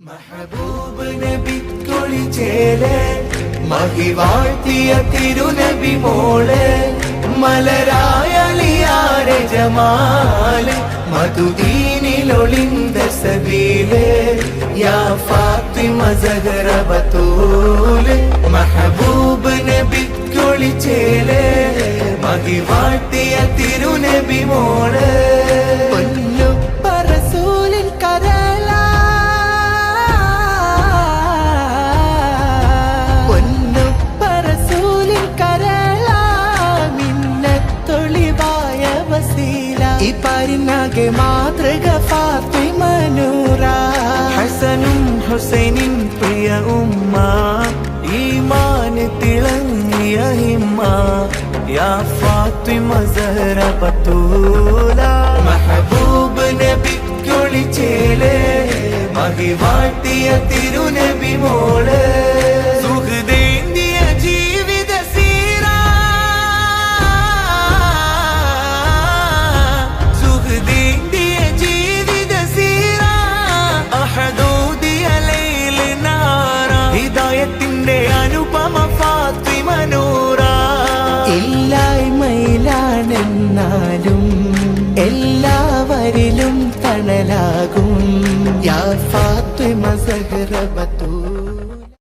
മഹബൂബ് നബി കുളിച്ചേലെ മഹിവാഴ്ത്തിയ തിരുനബി മോൾ മലരായലിയാരെ ജമാൽ മധുദീനിലൊളിന്ത സബീലെ യാ ഫാത്തിമ സഹറ ബത്തൂൽ മഹബൂബ് നബി കുളിച്ചേലെ മഹിവാഴ്ത്തിയ തിരുനബി മോൾ. ഈ പരിനാകെ മാതൃക ഫാത്തിമനൂറ ഹസനും ഹുസൈനിൻ പ്രിയ ഉമ്മ. ഈമാന് തിളങ്ങിയ ഹിമ്മ. യാ ഫാത്തിമ സഹറ പത്തൂല മഹബൂബ് നബി കുളിച്ചേലേ മഹിവാഴ്ത്തിയ തിരുനബി ഇല്ലായ്മയിലാണെന്നാലും എല്ലാവരിലും തണലാകും. യാ ഫാത്തിമ സഹറബത്തു